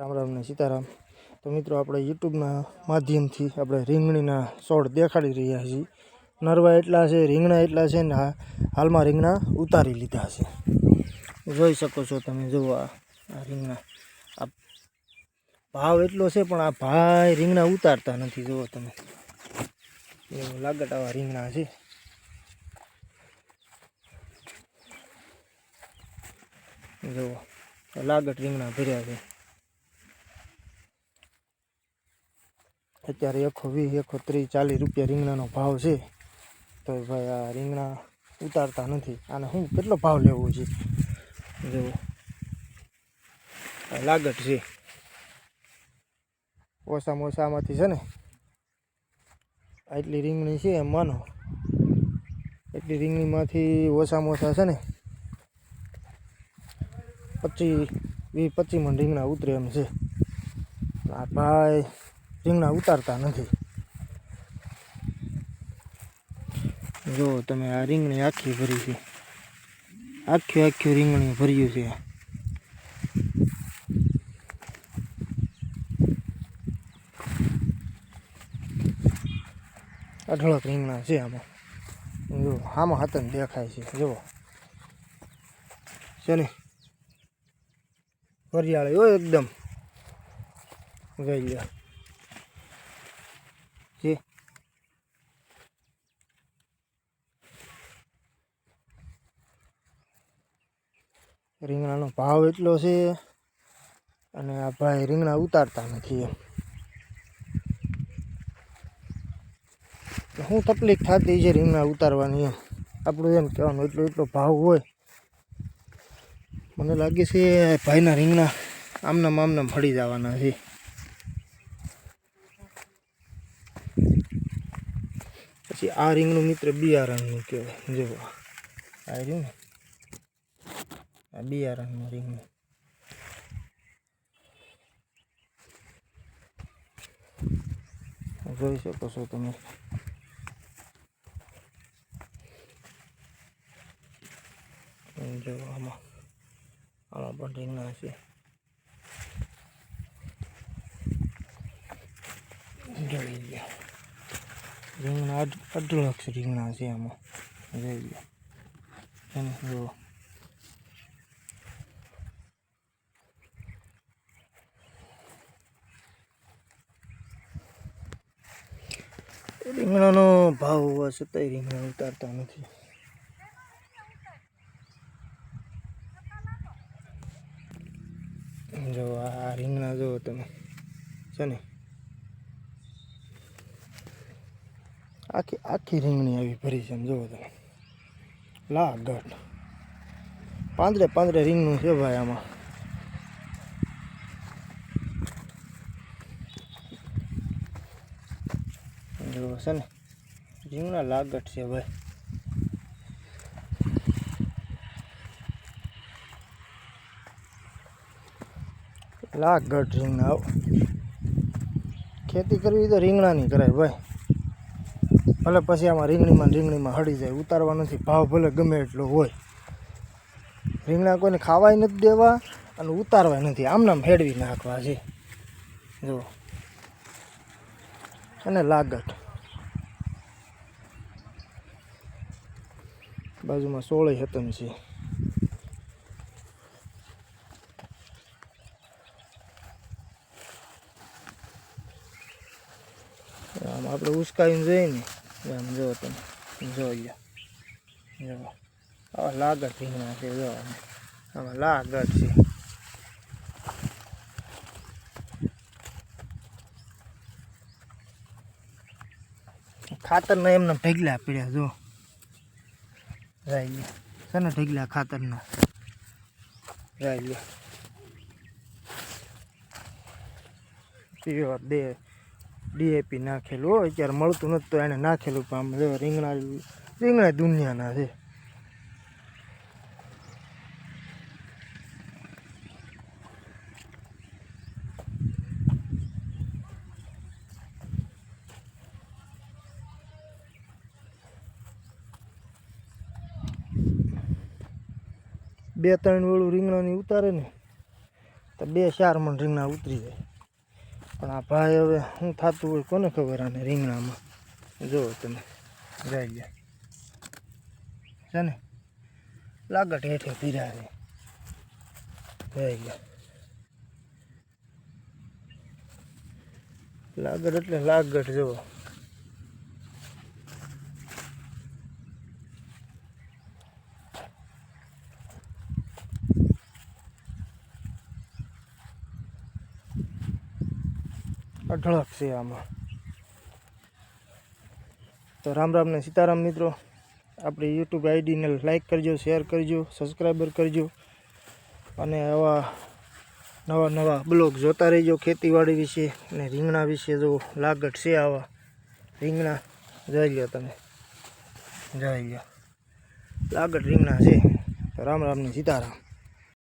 રામ રામ ને સીતારામ. તો મિત્રો, આપણે યુટ્યુબના માધ્યમથી આપણે રીંગણીના છોડ દેખાડી રહ્યા છીએ. નરવા એટલા છે, રીંગણા એટલા છે ને હાલમાં રીંગણા ઉતારી લીધા છે. જોઈ શકો છો તમે, જુઓ આ રીંગણા. આ ભાવ એટલો છે, પણ આ ભાઈ રીંગણા ઉતારતા નથી, જુઓ તમે. એવું લાગટ આવા રીંગણા છે. જુઓ લાગટ રીંગણા ભર્યા છે. અત્યારે એકસો વીસ એકસો ત્રીસ, ચાલીસ રૂપિયા રીંગણાનો ભાવ છે. તો ભાઈ આ રીંગણા ઉતારતા નથી. આને શું કેટલો ભાવ લેવો છે? જેવો લાગટ છે. ઓછામાં ઓછામાંથી છે ને, આટલી રીંગણી છે એમ માનો. એટલી રીંગણીમાંથી ઓછામાં ઓછા છે ને પચીસ વીસ પચીસ મણ રીંગણા ઉતરે એમ છે. આ ભાઈ રીંગણા ઉતારતા નથી. જો તમે આ રીંગણી આખી ભરી છે. આખી આખી રીંગણી ભર્યું છે. અઢળક રીંગણા છે આમાં. જો, આમાં હાથન દેખાય છે. જુઓ છે ને વરિયાળી હોય એકદમ. ગઈ લ્યો છે રીંગણાનો ભાવ એટલો છે અને આ ભાઈ રીંગણા ઉતારતા નથી. શું તકલીફ થતી છે રીંગણા ઉતારવાની એમ. આપણું એમ કહેવાનું, એટલો એટલો ભાવ હોય. મને લાગે છે ભાઈના રીંગણા આમનામ આમનામ ફળી જવાના છે. પછી આ રીંગણું મિત્ર બિયારણનું કહેવાય જો આ રહ્યું ને આ બિયારણનું રીંગણું જોઈ શકો છો તમે જો આમાં આમાં પણ રીંગણા છે જોઈ લ્યો રીંગણા અઢ, અઢળક રીંગણા છે આમાં. જોઈ લો એને જો. રીંગણાનો ભાવ હોવા છતાંય રીંગણા ઉતારતા નથી. જો આ રીંગણા જુઓ તમે. છે ને? આખી આખી રીંગણી આવી ભરી છે એમ જુઓ તમે. લાગટ પાંદરે પાંદરે રીંગણું છે ભાઈ આમાં. જુઓ છે ને, રીંગણા લાગટ છે ભાઈ. લાગટ રીંગણા ખેતી કરવી તો રીંગણાની કરાય ભાઈ. ભલે પછી આમાં રીંગણીમાં રીંગણીમાં હળી જાય, ઉતારવા નથી, ભાવ ભલે ગમે એટલો હોય. રીંગણા કોઈને ખાવાય નથી દેવા અને ઉતારવાય નથી આમનામ હેડવી નાખવા છે. જો. અને લાગટ બાજુમાં સોળે હતમ છે. આમ આપણે ઉસકાવીને જોઈએ આમ જો તમે જોઈ લો જો આવા લાગટ રીંગણા છે જો આમાં. લાગટ છે ખાતરના એમને ઢગલા પીડ્યા જો રાઈ લે છે ને ઢગલા ખાતરના રાઈ લે પીવા દે ડીએપી નાખેલું હોય, અત્યારે મળતું નથી તો એને નાખેલું, પણ આમ જો રીંગણા રીંગણા દુનિયાના છે. બે ત્રણ વેળું રીંગણાની ઉતારે ને, તો બે ચાર મણ રીંગણા ઉતરી જાય. પણ આ ભાઈ હવે શું થતું હોય કોને ખબર આને રીંગણામાં? જુઓ તમે જાય ગયા. છે ને? લાગટ હેઠે પીરા છે. જાય ગયા. લાગટ એટલે લાગટ, જુઓ. અઢળક છે આમાં. તો રામ રામ ને સીતારામ મિત્રો, આપણી યુટ્યુબ આઈડીને લાઈક કરજો શેર કરજો સબસ્ક્રાઈબર કરજો, અને આવા નવા નવા બ્લોગ જોતા રહેજો ખેતીવાડી વિશે અને રીંગણા વિશે જો લાગટ છે આવા. રીંગણા, જોઈ લો તમે. જોઈ લો લાગટ રીંગણા છે. રામ રામ ને સીતારામ.